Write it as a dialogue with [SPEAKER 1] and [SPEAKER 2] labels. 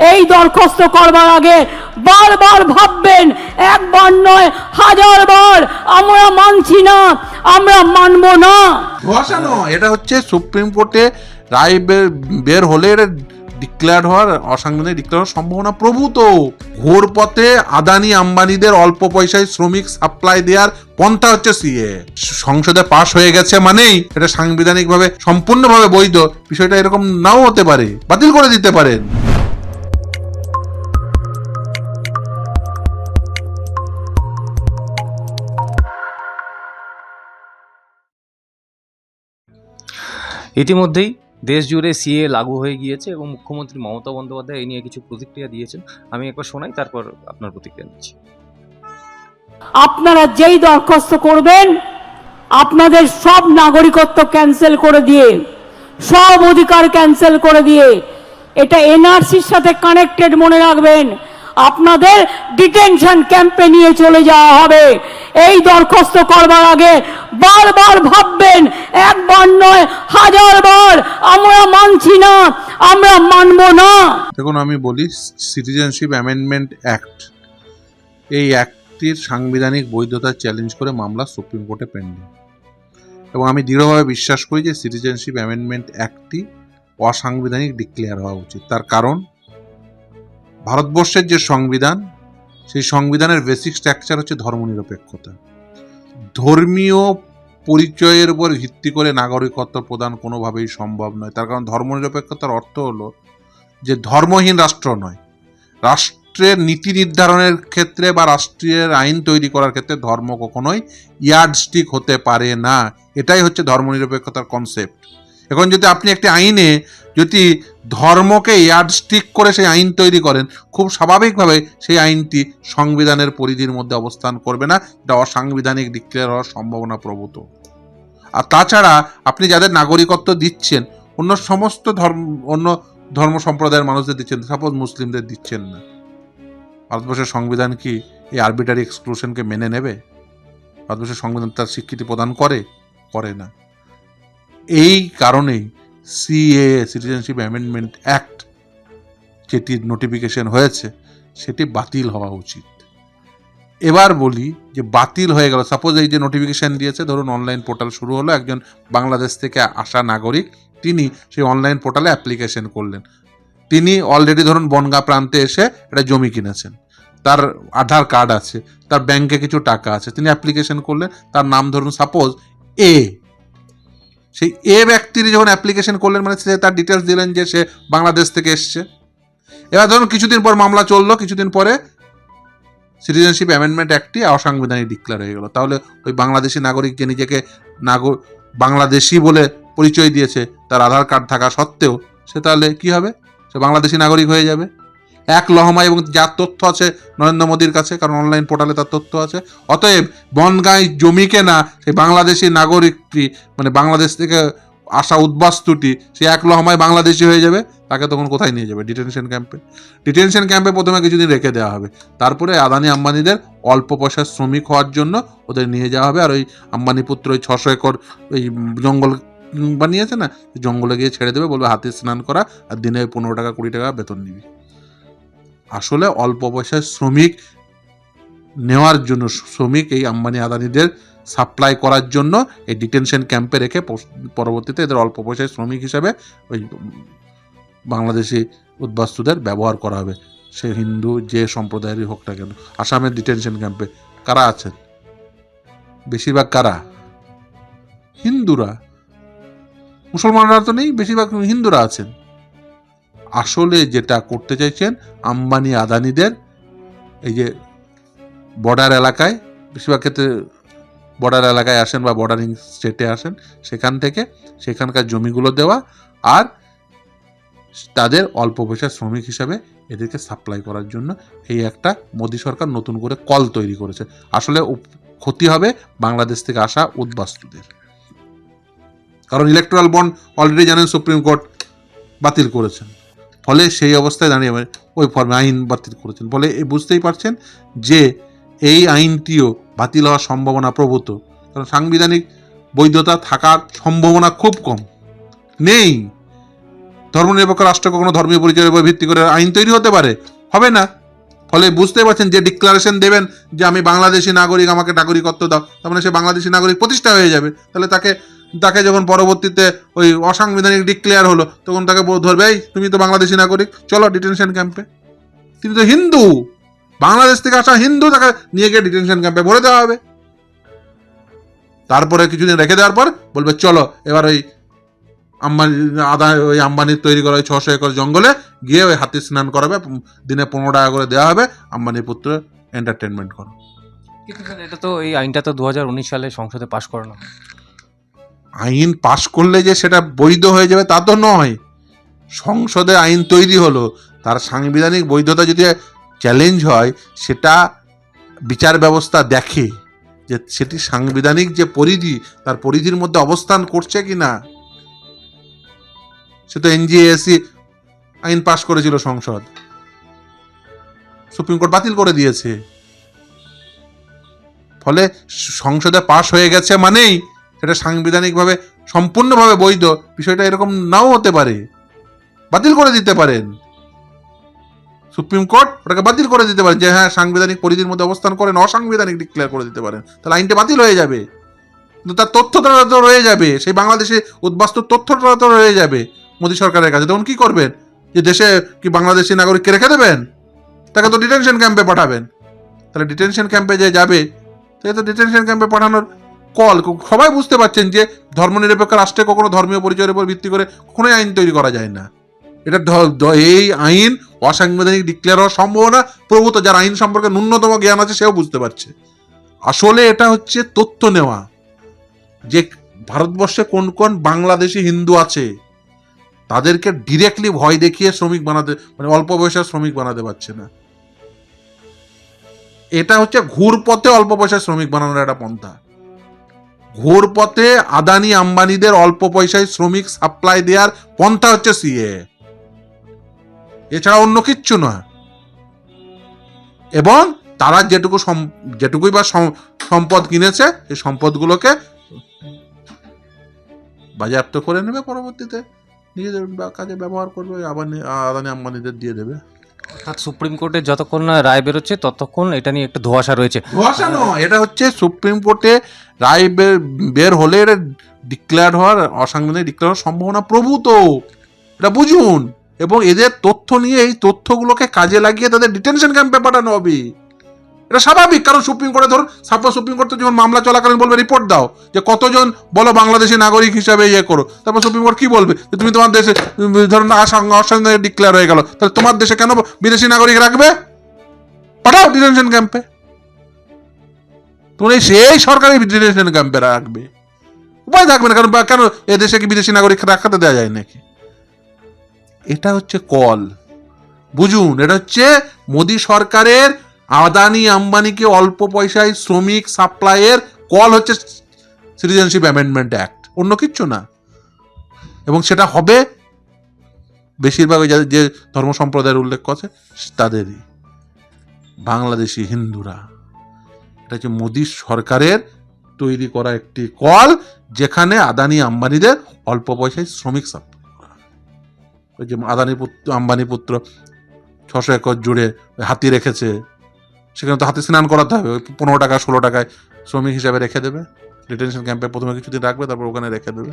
[SPEAKER 1] এই দরখাস্ত করবার আগে বারবার ভাববেন, একবার নয়, হাজার বার, আমরা মানছি না, আমরা মানব না।
[SPEAKER 2] ধোয়াশা নয়, এটা হচ্ছে সুপ্রিম কোর্টে রায় বের- হলে এটা ডিক্লেয়ার হওয়ার, অসাংবিধানিক ডিক্লেয়ার হওয়ার সম্ভাবনা প্রভূত। ঘোর পথে আদানি আম্বানিদের অল্প পয়সায় শ্রমিক সাপ্লাই দেওয়ার পন্থা হচ্ছে সিএ। সংসদে পাশ হয়ে গেছে মানেই এটা সাংবিধানিকভাবে সম্পূর্ণভাবে বৈধ। বিষয়টা এরকম নাও হতে পারে, বাতিল করে দিতে পারেন।
[SPEAKER 3] ইতিমধ্যেই দেশ জুড়ে সিএ লাগু হয়ে গিয়েছে এবং মুখ্যমন্ত্রী মমতা বন্দ্যোপাধ্যায় এই নিয়ে কিছু প্রতিক্রিয়া দিয়েছেন। আমি একবার শোনাই, তারপর আপনার প্রতিক্রিয়া নিচ্ছি
[SPEAKER 1] আপনারা যেই দরখাস্ত করবেন, আপনাদের সব নাগরিকত্ব ক্যান্সেল করে দিয়ে, সব অধিকার ক্যান্সেল করে দিয়ে, এটা এনআরসির সাথে কানেক্টেড মনে রাখবেন। আপনাদের ডিটেনশন ক্যাম্পে নিয়ে চলে যাওয়া হবে। এই দরখাস্ত করবার আগে বারবার ভাববেন, একবার নয়, হাজার বার, আমরা মানছি না, আমরা মানব না।
[SPEAKER 2] দেখুন, আমি বলি সিটিজেনশিপ অ্যামেন্ডমেন্ট অ্যাক্ট এই অ্যাক্টটির সাংবিধানিক বৈধতা চ্যালেঞ্জ করে মামলা সুপ্রিম কোর্টে পেন্ডিং এবং আমি দৃঢ়ভাবে বিশ্বাস করি যে সিটিজেনশিপ অ্যামেন্ডমেন্ট অ্যাক্টটি অসাংবিধানিক ডিক্লেয়ার হওয়া উচিত। তার কারণ, ভারতবর্ষের যে সংবিধান, সেই সংবিধানের বেসিক স্ট্রাকচার হচ্ছে ধর্মনিরপেক্ষতা। ধর্মীয় পরিচয়ের উপর ভিত্তি করে নাগরিকত্ব প্রদান কোনোভাবেই সম্ভব নয়। তার কারণ ধর্মনিরপেক্ষতার অর্থ হলো যে ধর্মহীন রাষ্ট্র নয়। রাষ্ট্রের নীতি নির্ধারণের ক্ষেত্রে বা রাষ্ট্রের আইন তৈরি করার ক্ষেত্রে ধর্ম কখনোই ইয়ার্ডস্টিক হতে পারে না। এটাই হচ্ছে ধর্মনিরপেক্ষতার কনসেপ্ট এখন যদি আপনি একটি আইনে যদি ধর্মকে ইয়ার্ডস্টিক করে সেই আইন তৈরি করেন। খুব স্বাভাবিকভাবে সেই আইনটি সংবিধানের পরিধির মধ্যে অবস্থান করবে না, এটা অসাংবিধানিক ডিক্লেয়ার হওয়ার সম্ভাবনা প্রভূত আর তাছাড়া আপনি যাদের নাগরিকত্ব দিচ্ছেন, অন্য সমস্ত ধর্ম, অন্য ধর্ম সম্প্রদায়ের মানুষদের দিচ্ছেন সাপোজ মুসলিমদের দিচ্ছেন না। ভারতবর্ষের সংবিধান কি এই আরবিটারি এক্সক্লুশনকে মেনে নেবে? ভারতবর্ষের সংবিধান তার স্বীকৃতি প্রদান করে? করে না। এই কারণেই সিএ সিটিজেনশিপ অ্যামেন্ডমেন্ট অ্যাক্ট যেটি নোটিফিকেশন হয়েছে, সেটি বাতিল হওয়া উচিত। এবার বলি যে বাতিল হয়ে গেল। সাপোজ এই যে নোটিফিকেশন দিয়েছে, ধরুন অনলাইন পোর্টাল শুরু হলো, একজন বাংলাদেশ থেকে আসা নাগরিক, তিনি সেই অনলাইন পোর্টালে অ্যাপ্লিকেশন করলেন। তিনি অলরেডি ধরুন বনগা প্রান্তে এসে একটা জমি কিনেছেন। তার আধার কার্ড আছে, তার ব্যাংকে কিছু টাকা আছে, তিনি অ্যাপ্লিকেশন করলেন। তার নাম ধরুন সাপোজ এ সেই এ ব্যক্তির যখন অ্যাপ্লিকেশন করলেন মানে সে তার ডিটেলস দিলেন যে সে বাংলাদেশ থেকে এসছে। এবার ধরুন কিছুদিন পর মামলা চলল, কিছুদিন পরে সিটিজেনশিপ অ্যামেন্ডমেন্ট অ্যাক্টটি অসাংবিধানিক ডিক্লেয়ার হয়ে গেল। তাহলে ওই বাংলাদেশি নাগরিক যে নিজেকে নাগর, বাংলাদেশি বলে পরিচয় দিয়েছে, তার আধার কার্ড থাকা সত্ত্বেও সে তাহলে কি হবে? সে বাংলাদেশি নাগরিক হয়ে যাবে। এক লহমায় এবং যার তথ্য আছে নরেন্দ্র মোদীর কাছে, কারণ অনলাইন পোর্টালে তার তথ্য আছে। অতএব বনগাঁয় জমি কেনা সেই বাংলাদেশি নাগরিকটি মানে বাংলাদেশ থেকে আসা উদ্বাস্তুটি, সে এক লহমায় বাংলাদেশি হয়ে যাবে, তাকে তখন কোথায় নিয়ে যাবে? ডিটেনশন ক্যাম্পে ডিটেনশন ক্যাম্পে প্রথমে কিছুদিন রেখে দেওয়া হবে। তারপরে আদানি আম্বানিদের অল্প পয়সার শ্রমিক হওয়ার জন্য ওদের নিয়ে যাওয়া হবে। আর ওই আম্বানি পুত্র ওই ছশো একর ওই জঙ্গল বানিয়েছে না, জঙ্গলে গিয়ে ছেড়ে দেবে, বলবে হাতে স্নান করা, আর দিনে পনেরো টাকা, কুড়ি টাকা বেতন নিবি। আসলে অল্প পয়সার শ্রমিক নেওয়ার জন্য, শ্রমিক এই আম্বানি আদানিদের সাপ্লাই করার জন্য এই ডিটেনশন ক্যাম্পে রেখে পরবর্তীতে এদের অল্প পয়সায় শ্রমিক হিসাবে ওই বাংলাদেশি উদ্বাস্তুদের ব্যবহার করা হবে। সে হিন্দু, যে সম্প্রদায়েরই হোক না কেন, আসামের ডিটেনশন ক্যাম্পে কারা আছেন? বেশিরভাগ কারা? হিন্দুরা। মুসলমানরা তো নেই, বেশিরভাগ হিন্দুরা আছেন। আসলে যেটা করতে চাইছেন আম্বানি আদানিদের, এই যে বর্ডার এলাকায়, বেশিরভাগ ক্ষেত্রে বর্ডার এলাকায় আসেন বা বর্ডারিং স্টেটে আসেন, সেখান থেকে সেখানকার জমিগুলো দেওয়া আর তাদের অল্প পয়সার শ্রমিক হিসাবে এদেরকে সাপ্লাই করার জন্য এই একটা মোদী সরকার নতুন করে কল তৈরি করেছে। আসলে ক্ষতি হবে বাংলাদেশ থেকে আসা উদ্বাস্তুদের। কারণ ইলেকট্রাল বন্ড অলরেডি জানেন সুপ্রিম কোর্ট বাতিল করেছেন। ফলে সেই অবস্থায় দাঁড়িয়ে ওই ফর্মে আইন বাতিল করেছেন। ফলে বুঝতেই পারছেন যে এই আইনটিও বাতিল হওয়ার সম্ভাবনা প্রভূত কারণ সাংবিধানিক বৈধতা থাকার সম্ভাবনা খুব কম। নেই। ধর্মনিরপেক্ষ রাষ্ট্র কখনো ধর্মীয় পরিচয়ের উপর ভিত্তি করে আইন তৈরি হতে পারে। হবে না। ফলে বুঝতে পারছেন যে ডিক্লারেশন দেবেন যে আমি বাংলাদেশি নাগরিক, আমাকে নাগরিকত্ব দাও। তার মানে সে বাংলাদেশি নাগরিক প্রতিষ্ঠা হয়ে যাবে। তাহলে তাকে তাকে যখন পরবর্তীতে ওই অসাংবিধানিক ডিক্লেয়ার হলো, তখন তাকে ধরবে, এই, তুমি তো বাংলাদেশি নাগরিক, চলো ডিটেনশন ক্যাম্পে তিনি তো হিন্দু। বাংলাদেশ থেকে আসা হিন্দু তাকে নিয়ে গিয়ে ডিটেনশন ক্যাম্পে ভরে দেওয়া হবে। তারপরে কিছুদিন রেখে দেওয়ার পর বলবে, চলো, এবার ওই আম্বানি, আদা, ওই আম্বানির তৈরি করা ওই ছশো একর জঙ্গলে গিয়ে ওই হাতি স্নান করাবে দিনে পনেরো টাকা করে দেওয়া হবে, আম্বানির পুত্র এন্টারটেনমেন্ট করো।
[SPEAKER 3] এটা তো এই আইনটা তো দু হাজার উনিশ সালে সংসদে পাশ করানো।
[SPEAKER 2] আইন পাশ করলে যে সেটা বৈধ হয়ে যাবে তা তো নয়। সংসদে আইন তৈরি হলো, তার সাংবিধানিক বৈধতা যদি চ্যালেঞ্জ হয়, সেটা বিচার ব্যবস্থা দেখে যে সেটি সাংবিধানিক যে পরিধি, তার পরিধির মধ্যে অবস্থান করছে কি না সে তো এনজিএসি আইন পাশ করেছিল সংসদ। সুপ্রিম কোর্ট বাতিল করে দিয়েছে। ফলে সংসদে পাশ হয়ে গেছে মানেই সেটা সাংবিধানিকভাবে সম্পূর্ণভাবে বৈধ, বিষয়টা এরকম নাও হতে পারে। বাতিল করে দিতে পারেন। সুপ্রিম কোর্ট ওটাকে বাতিল করে দিতে পারেন যে হ্যাঁ সাংবিধানিক পরিধির মধ্যে অবস্থান করেন, অসাংবিধানিক ডিক্লেয়ার করে দিতে পারেন। তাহলে আইনটা বাতিল হয়ে যাবে। কিন্তু তার তথ্যটা তো রয়ে যাবে। সেই বাংলাদেশে উদ্বাস্তু তথ্যটা তো রয়ে যাবে মোদী সরকারের কাছে। তখন কি করবেন? যে দেশে কি বাংলাদেশি নাগরিককে রেখে দেবেন? তাকে তো ডিটেনশন ক্যাম্পে পাঠাবেন। তাহলে ডিটেনশন ক্যাম্পে যে যাবে, তাকে তো ডিটেনশন ক্যাম্পে পাঠানোর কল। সবাই বুঝতে পারছেন যে ধর্মনিরপেক্ষ রাষ্ট্রে কখনো ধর্মীয় পরিচয়ের উপর ভিত্তি করে কখনোই আইন তৈরি করা যায় না। এটা এই আইন অসাংবিধানিক ডিক্লেয়ার হওয়ার সম্ভাবনা প্রভূত, যার আইন সম্পর্কে ন্যূনতম জ্ঞান আছে, সেও বুঝতে পারছে। আসলে এটা হচ্ছে তথ্য নেওয়া যে ভারতবর্ষে কোন কোন বাংলাদেশি হিন্দু আছে, তাদেরকে ডিরেক্টলি ভয় দেখিয়ে শ্রমিক বানাতে মানে অল্প পয়সার শ্রমিক বানাতে পারছে না। এটা হচ্ছে ঘুরপথে অল্প পয়সার শ্রমিক বানানোর একটা পন্থা। ঘোরপথে আদানি আম্বানিদের অল্প পয়সায় শ্রমিক সাপ্লাই দেওয়ার পন্থা হচ্ছে সিএ। এছাড়া অন্য কিচ্ছু নয়। এবং তারা যেটুকু যেটুকুই বা সম্পদ কিনেছে, এই সম্পদগুলোকে বাজেয়াপ্ত করে নেবে পরবর্তীতে। নিজেদের কাজে ব্যবহার করবে, আবানি, আদানি আম্বানিদের দিয়ে দেবে।
[SPEAKER 3] সুপ্রিম কোর্টে যতক্ষণ না রায় বেরোচ্ছে, ততক্ষণ এটা নিয়ে একটা ধোঁয়াশা রয়েছে।
[SPEAKER 2] ধোয়াশা নয়, এটা হচ্ছে সুপ্রিম কোর্টে রায় বের বের হলে এটা ডিক্লেয়ার হওয়ার, অসাংবিধানিক ডিক্লেয়ার হওয়ার সম্ভাবনা প্রভূত। এটা বুঝুন। এবং এদের তথ্য নিয়ে এই তথ্যগুলোকে কাজে লাগিয়ে তাদের ডিটেনশন ক্যাম্পে পাঠানো হবে। এটা স্বাভাবিক। কারণ সুপ্রিম কোর্টে ধরুন সাপোজ সুপ্রিম কোর্ট যখন মামলা চলাকালীন বলবে রিপোর্ট দাও যে কতজন বলো বাংলাদেশি নাগরিক হিসাবে ইয়ে করো। তারপর সুপ্রিম কোর্ট কি বলবে? যে তুমি তোমার দেশে ধরুন অসাংবিধানিক ডিক্লেয়ার হয়ে গেল। তাহলে তোমার দেশে কেন বিদেশি নাগরিক রাখবে? পাঠাও ডিটেনশন ক্যাম্পে তোমরা সেই সরকারি ডিটেনশন ক্যাম্পে রাখবে। উপায় থাকবে না, কারণ কেন এদেশে কি বিদেশি নাগরিক রাখাতে দেওয়া যায় নাকি? এটা হচ্ছে কল। বুঝুন, এটা হচ্ছে মোদী সরকারের আদানি আম্বানিকে অল্প পয়সায় শ্রমিক সাপ্লাইয়ের কল হচ্ছে সিটিজেনশিপ অ্যামেন্ডমেন্ট অ্যাক্ট অন্য কিচ্ছু না। এবং সেটা হবে বেশিরভাগ যাদের যে ধর্ম সম্প্রদায়ের উল্লেখ করছে তাদেরই। বাংলাদেশি হিন্দুরা। এটা হচ্ছে মোদী সরকারের তৈরি করা একটি কল, যেখানে আদানি আম্বানিদের অল্প পয়সায় শ্রমিক সাপ্লাই যে আদানি পুত্র, আম্বানি পুত্র, ছশো একর জুড়ে হাতি রেখেছে। সেখানে তো হাতে স্নান করাতে হবে পনেরো টাকা, ষোলো টাকায় শ্রমিক হিসাবে রেখে দেবে। ডিটেনশন ক্যাম্পে প্রথমে কিছুদিন রাখবে, তারপর ওখানে রেখে দেবে।